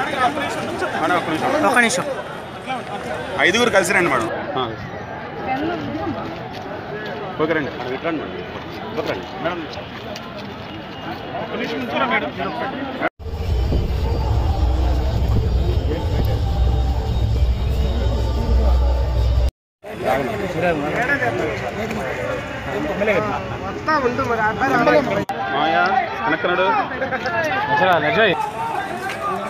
Madam ఒక్క నిమిషం. ఒక నిమిషం. ఐదుగురు కలిసి రండి మేడం. ఓకే రండి. రండి మేడం. మేడం. ఒక్క నిమిషం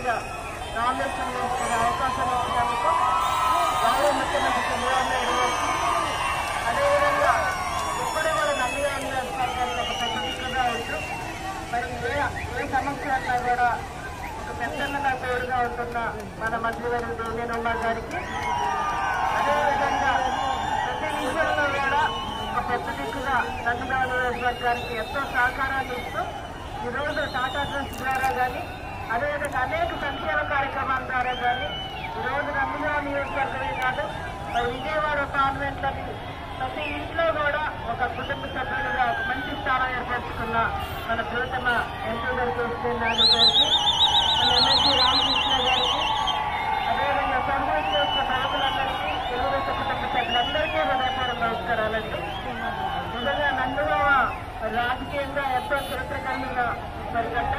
అభ్యర్థిగా నామినేషన్ అవకాశం ఇచ్చినందుకు ముఖ్యమంత్రి చంద్రబాబు నాయుడు గారికి అదేవిధంగా ఇప్పుడే కూడా నందిగాం ఒక పెద్ద దిక్కుగా ఉంటూ మరి ఏ ఏ సమస్య కూడా ఒక తోడుగా ఉంటున్న మన మంత్రివర్యులు దేవేంద్ర గారికి అదేవిధంగా ప్రతి విషయంలో కూడా ఒక పెద్ద దిక్కుగా నందిగామ నియోజకవర్గానికి ఎంతో సహకారాన్ని ఇస్తూ ఈరోజు టాటా ట్రస్ట్ ద్వారా కానీ అదేవిధంగా అనేక సంక్షేమ కార్యక్రమాల ద్వారా కానీ ఈరోజు నందిగామ నియోజకవర్గమే కాదు మరి విజయవాడ కాన్వెంట్లని ప్రతి ఇంట్లో కూడా ఒక కుటుంబ సభ్యులుగా ఒక మంచి స్థానం ఏర్పరచుకున్న మన ప్రియతమ ఎంపీ గారికి వస్తే నాయుడు గారికి మన ఎమ్మెల్సీ రామకృష్ణ గారికి అదేవిధంగా కాంగ్రెస్ యొక్క నాయకులందరికీ తెలుగుదేశం కుటుంబ సభ్యులందరికీ హృదయపూర్వక నమస్కారాలండి. నిజంగా నందుగా రాజకీయంగా ఎంతో చరిత్ర కలిగిన సరిగట్ట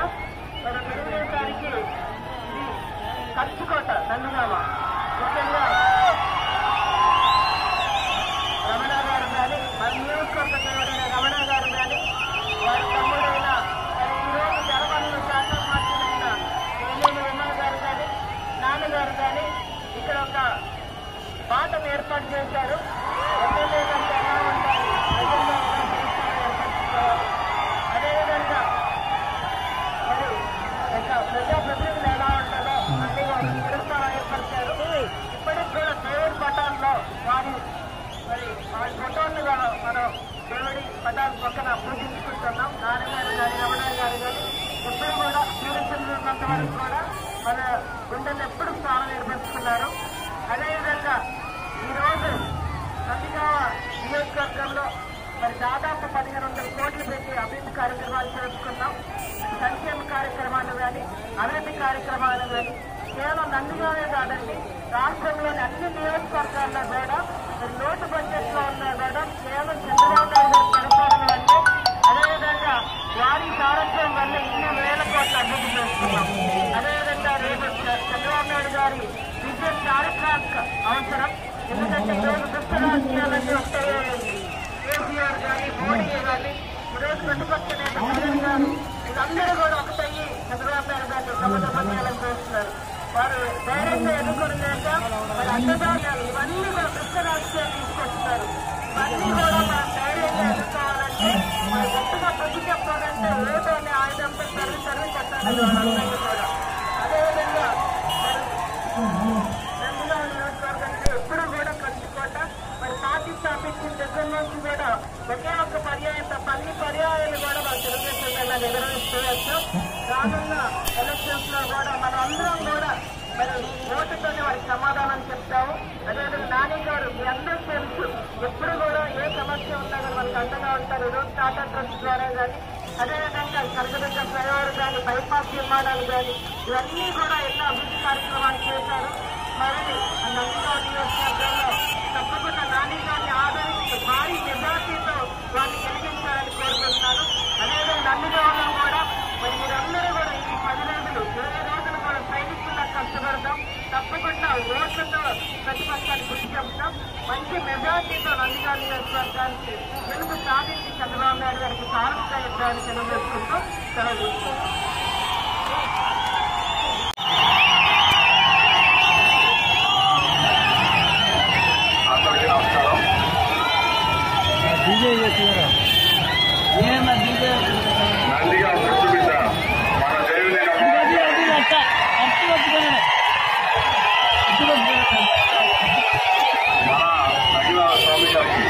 మన తెలుగుదేశానికి ఇది ఖర్చుకోట నందుగామ ముఖ్యంగా రమణ గారు కానీ మన నియోజకవర్గ దేవుడైన రమణ గారు కానీ వారి తమ్ముడైన మరి ఈరోజు జనవరిలో శాఖ మార్చిన ఏలేని విమల్ గారు కానీ నాన్నగారు కానీ ఇక్కడ ఒక పాటను ఏర్పాటు చేశారు. అవసరం. ఎందుకంటే ఈరోజు దుష్ట రాజకీయాలన్నీ వస్తాయి కేసీఆర్ కానీ మోడీ కానీ ఈరోజు ప్రతిపక్ష నేత జగన్ గారు వీళ్ళందరూ కూడా ఒకటయ్యి. చంద్రబాబు నాయుడు గారిని సమన్వయాలను చేస్తున్నారు. వారు ధైర్యంగా ఎదుర్కొని లేక మరి అడ్డదారులు ఇవన్నీ కూడా దుష్ట రాజకీయాలు తీసుకొస్తున్నారు. ఇవన్నీ కూడా మనం ధైర్యంగా ఎదుర్కోవాలంటే మరి గట్టిగా ప్రతి చెప్పాలంటే ఓటు అనే ఆయుధంతో సర్వి సర్వి కట్టాలి కూడా అదేవిధంగా మరి నందిగామ నియోజకవర్గానికి ఎప్పుడు కూడా కంచుకోట మరి పార్టీ స్థాపించిన దగ్గర నుంచి కూడా ఒకే ఒక్క పర్యాయం తప్ప అన్ని పర్యాయాలు కూడా మన తెలుగుదేశం నిర్వహించవచ్చు రానున్న ఎలక్షన్స్లో కూడా మన అందరం కూడా మరి ఓటుతోనే వారికి సమాధానం చెప్తాము. అదేవిధంగా నాని గారు మీ అందరూ తెలుసు ఎప్పుడు కూడా ఏ సమస్య ఉన్నా కానీ మనకు అండగా ఉంటారు. ఈరోజు టాటా ట్రస్ట్ ద్వారా కానీ అదేవిధంగా కనకదుర్గ ఫ్లైఓవర్ కానీ బైపాస్ నిర్మాణాలు కానీ ఇవన్నీ కూడా ఎన్నో అభివృద్ధి కార్యక్రమాలు చేశారు. మరి నందిగారి నియోజకవర్గంలో తప్పకుండా నాని గారిని ఆదరించి భారీ మెజార్టీతో వారిని గెలిపించాలని కోరుకుంటున్నాను అదేవిధంగా నందిగారిలో కూడా మరి మీరందరూ కూడా ఈ పది రోజులు ఇరవై రోజులు కూడా కష్టపడతాం తప్పకుండా ఓట్లతో ప్రతిపక్షాన్ని గుర్తు చెప్తాం మంచి మెజార్టీతో నందిగారి నియోజకవర్గానికి గెలుపు సాధించి చంద్రబాబు నాయుడు గారికి సారథిగా తెలియజేసుకుంటూ సెలవు తీసుకుంటాం. అందరికీ నమస్కారం నందిగా మృత్యుబిడ్డ మన దేవుని మన మహిళా స్వామి గారికి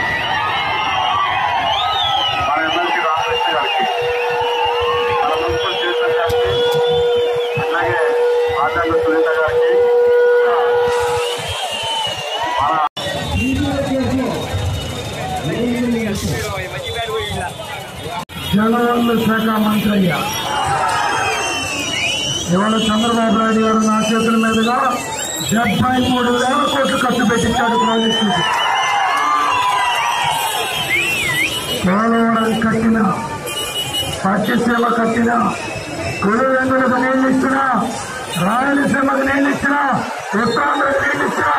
మన ఎమ్మెల్సీ రామకృష్ణ గారికి మన మున్సిపల్ చైర్మన్ గారికి అలాగే ఆచార్య సునీత గారికి జలవనరుల శాఖ మంత్రి అయ్యా ఇవాళ చంద్రబాబు నాయుడు గారు నా చేతుల మీదుగా డెబ్బై మూడు వేల కోట్లు ఖర్చు పెట్టించాడు ప్రాజెక్టు. పోలవరం కట్టిన పట్టిసీమ కట్టిన పులివెందులకు నీళ్ళు ఇచ్చినా రాయలసీమకు నేను ఇచ్చిన ఉత్తరాంధ్రకు నేను ఇచ్చిన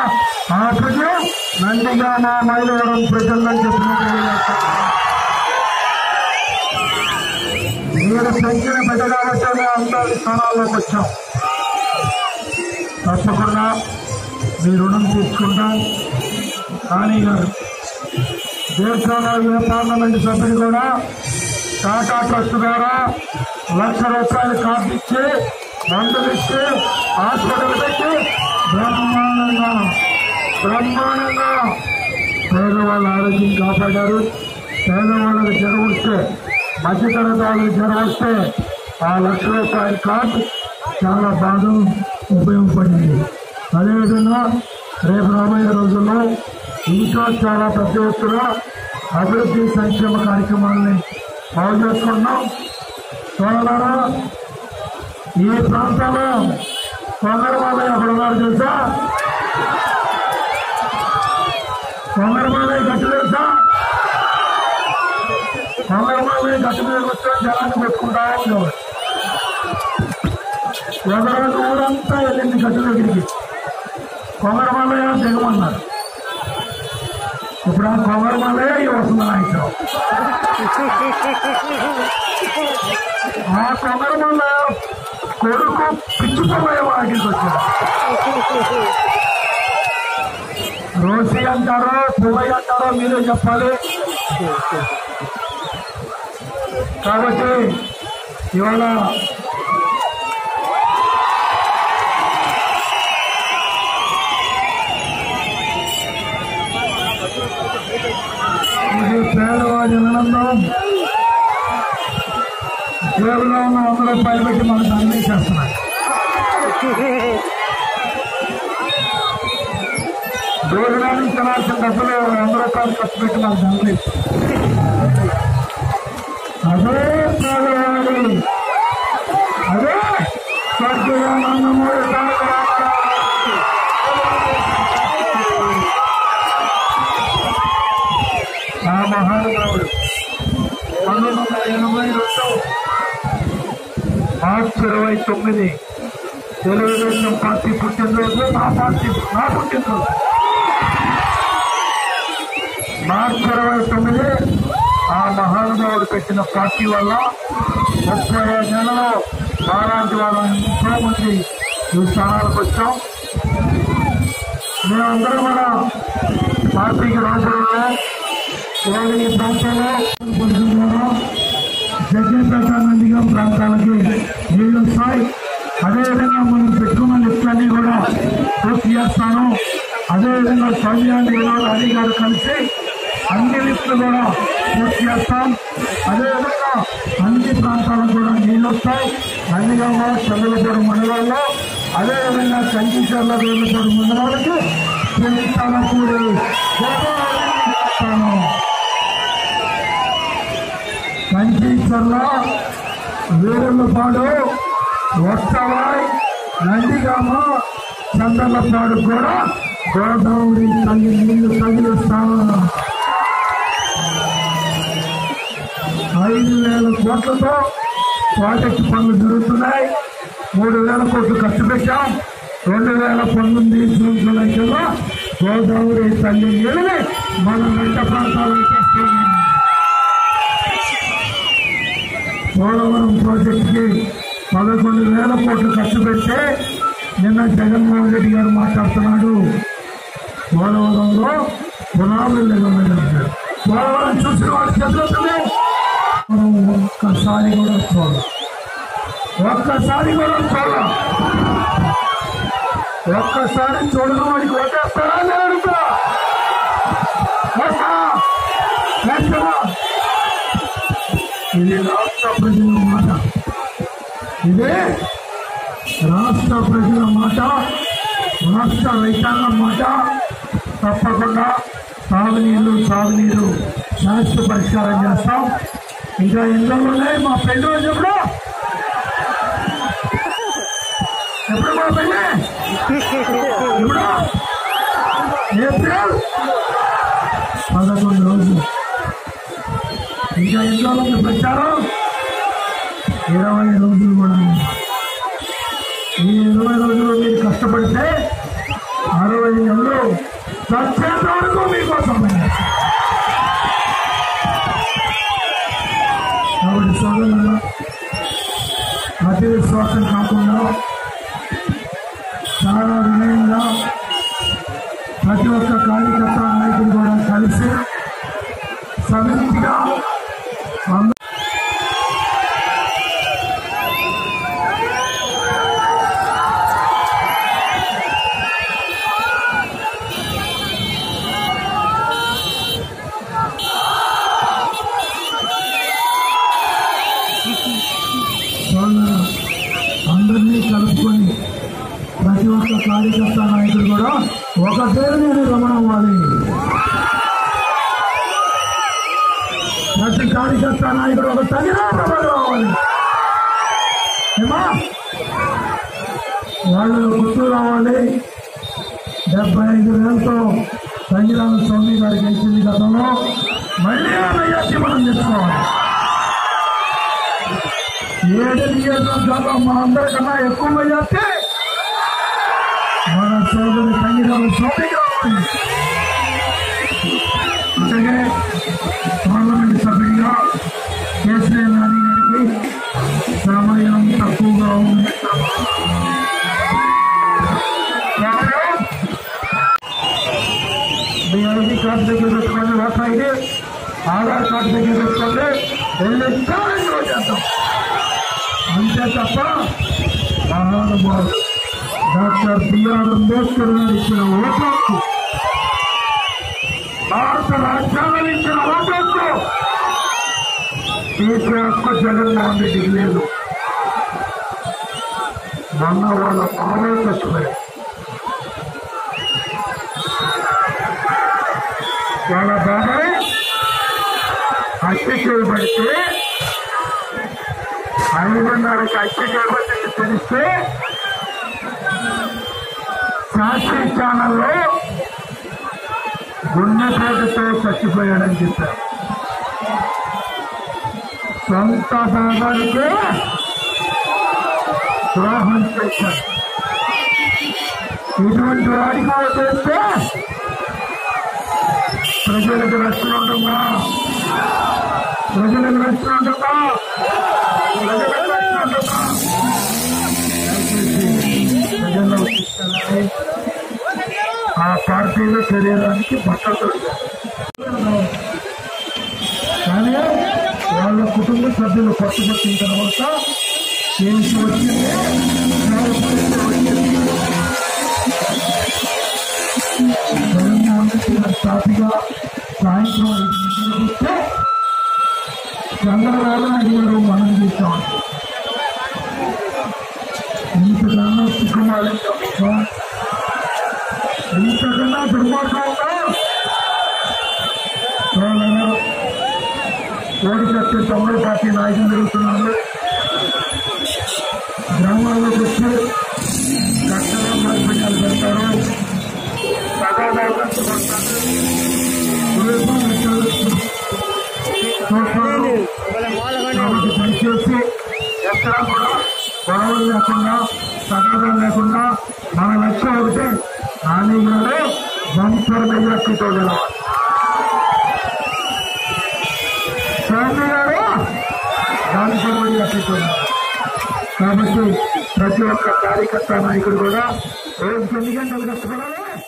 ఆ ప్రజలు నందిగా మా మైలవరం ప్రజలను చెప్పినట్టు మీరు పెంచిన బిడ్డ అందరి స్థానాల్లోకి వచ్చాం తప్పకుండా మీ రుణం తీసుకుంటాం కానీ గారు దేశంలో ఏ పార్లమెంట్ సభ్యులు కూడా టాటా ట్రస్ట్ ద్వారా లక్ష రూపాయలు కార్డు ఇచ్చి హాస్పిటల్ పెట్టి బ్రహ్మాండంగా బ్రహ్మాండంగా పేదవాళ్ళ ఆరోగ్యం కాపాడారు. పేదవాళ్ళకి జ్వరం వస్తే మధ్యతరగతి వాళ్ళకి జ్వరం వస్తే ఆ లక్ష రూపాయల కార్డు చాలా బాగా ఉపయోగపడింది అదేవిధంగా రేపు రాబోయే రోజుల్లో ఇంకా చాలా పెద్ద ఎత్తున అభివృద్ధి సంక్షేమ కార్యక్రమాలని బాగు చేసుకున్నాం సోదరా ఈ ప్రాంతంలో కొంగరమాలయ్య అక్కడ ఉన్నారు తెలుసా కొంగరమాలయ్య గట్టు తెలుసా కొంగరమాలయ్య గట్టు మీద కూర్చొని జనాన్ని పెట్టుకుంటా ఉండేవాడు ఎవరైనా ఊరంతా వెళ్ళింది గట్టు దగ్గరికి. కొంగరమాలయ్య దిగమన్నారు ఇప్పుడు ఆ కొంగరమాలయ్య ఈ వస్తుంది నాయకుడు ఆ కొంగరమాలయ్య కొడుకు పిచ్చుకోబోయే వాటికి వచ్చాడు రోసి అంటారో పువ్వయ్య అంటారో మీరే చెప్పాలి కాబట్టి ఇవాళ ఇది పేదవాడి ఆనందం జేబులో ఉన్న వంద రూపాయలు పెట్టి మనకు అన్నీ చేస్తున్నాయి భోజనానికి తినాల్సిన డబ్బులు వంద రూపాయలు ఖర్చు పెట్టి మనకు దండలు అదే పేదవాడి అదే స్వర్గీయానందమూరి పంతొమ్మిది వందల ఎనభై రెండు మార్చి ఇరవై తొమ్మిది తెలుగుదేశం పార్టీ పుట్టినరోజు నా పార్టీ నా పుట్టినరోజు మార్చి ఇరవై తొమ్మిది ఆ మహానుభావుడు పెట్టిన పార్టీ వల్ల ముప్పై ఐదు నెలలో మాలాంటి వాళ్ళ ఎంతో మంది ఈ స్థానాలకు వచ్చాం మేమందరం మన పార్టీకి రాజుల్లో ఇవాళ ఈ ప్రాంతంలో పొందుతున్నారో జగ్గేపేట నందిగం ప్రాంతాలకి నీళ్ళు వస్తాయి అదేవిధంగా మనం పెట్టుకున్న లిఫ్ట్లన్నీ కూడా పూర్తి చేస్తాను అదేవిధంగా సౌమ్యాన్ని వినోద్ అలీ గారు కలిసి అన్ని లిఫ్ట్లు కూడా పూర్తి చేస్తాం అదేవిధంగా అన్ని ప్రాంతాలకు కూడా నీళ్ళు వస్తాయి నందిగామ చంద్రపూడి మండలాల్లో అదేవిధంగా కంకిచర్ల వేలుపూడి మండలాలకి చింతలపూడి గోదావరి నీళ్ళు వస్తాను వస్తవాయ్ నందిగామ చంద్రలపాడు కూడా గోదావరి తల్లి నీళ్ళు తగిలిస్తాను ఐదు వేల కోట్లతో ప్రాజెక్టు పనులు జరుగుతున్నాయి మూడు వేల కోట్లు ఖర్చు పెట్టాం రెండు వేల పంతొమ్మిది జూన్ జూలైలో గోదావరి తల్లి నీళ్ళని మన వెంట ప్రాంతాలకు పోలవరం ప్రాజెక్టుకి పదకొండు వేల కోట్లు ఖర్చు పెడితే నిన్న జగన్మోహన్ రెడ్డి గారు మాట్లాడుతున్నాడు. పోలవరంలో పునాదులు లేవన్నారు పోలవరం చూసిన వాడు చదువుతుంది మనం ఒక్కసారి కూడా చూడ ఒక్కసారి కూడా చూడ ఒక్కసారి చూడడం వాడికి ఓటేస్తారా నేను అడుగుతా వేస్తా? వేస్తారా? ఇది రాష్ట్ర ప్రజల మాట. ఇదే రాష్ట్ర ప్రజల మాట రాష్ట్ర రైతాంగం మాట. తప్పకుండా తాగునీరు సాగునీరు శాశ్వత పరిష్కారం చేస్తాం. ఇంకా ఎన్నో ఉన్నాయి మా ఫ్రెండ్ రోజు ఎప్పుడు ఎప్పుడు మా పెళ్ళి ఎప్పుడు ఏప్రిల్ పదకొండు రోజులు. ఇంకా ఎన్నో రోజులు ప్రచారం ఇరవై రోజులు కూడా ఈ ఇరవై రోజులు మీరు కష్టపడితే అరవై నెలలు చచ్చేంత వరకు వాళ్ళు గుర్తు రావాలి డెబ్బై ఐదు వేలతో సంజీరామ స్వామి గారికి ఇచ్చింది గతంలో మళ్ళీ ఆ మెజార్టీ మనం తెచ్చుకోవాలి ఏడు నియోజకవర్గాల్లో మా అందరికన్నా ఎక్కువ మెజార్టీ మన సోదరి సంగీతం స్వామికి రావాలి అలాగే పార్లమెంట్ సభ్యుడిగా కేసీఆర్ నాని గారికి సమయం తక్కువగా ఉంది ఆధార్ కార్డు దగ్గర పెట్టుకోండి వెళ్ళి ఛాలెంజ్ చేద్దాం అంతే తప్ప మహానుభావుడు డాక్టర్ బిఆర్ అంబేద్కర్ గారు ఇచ్చిన ఓట్లకు భారత రాజ్యాంగం ఇచ్చిన ఓట్లకు తీసే హక్కు జగన్మోహన్ రెడ్డికి లేదు మొన్న వాళ్ళ మామూలు చచ్చిపోయారు వాళ్ళ బాబాయ్ హత్య చేయబడితే ఐదున్నరకి హత్య చేయబడింది తెలిస్తే సాక్షి ఛానల్లో గుండెపేటతో చచ్చిపోయాడని చెప్పారు సొంత బాబానికి ద్రోహం చేశారు. ఇటువంటి వాడికి చేస్తే ప్రజలకు రక్షణ ఉంటుందా ప్రజలకు రక్షణ ఉంటుందా ప్రజలకు రక్షణ ఉంటుందా ప్రజల్లో ఆ పార్టీల శరీరానికి బట్టలు కానీ వాళ్ళ కుటుంబ సభ్యులు పట్టుబట్టిన తర్వాత కేసు వచ్చింది? చేసిన సాక్షిగా సాయంత్రం చూస్తే చంద్రబాబు నాయుడు మనం చూస్తాం. ఇంతకన్నా సుకుమారి ఇంతకన్నా దుర్మార్గంగా కోడి చెప్పి తమిళ పార్టీ నాయకులు జరుగుతున్నారు గ్రామాల్లోకి వచ్చి సదాదారు పనిచేసి కూడా గొడవలు లేకుండా తగాదాలు లేకుండా మన లక్ష్యం ఒకటే నాని గారు బంపర్ మెజార్టీతో గెలవాలి స్వామి గారు బంపర్ మెజార్టీతో కాబట్టి ప్రతి ఒక్క కార్యకర్త నాయకుడు కూడా రోజుకి ఎన్ని గంటలు కష్టపడాలి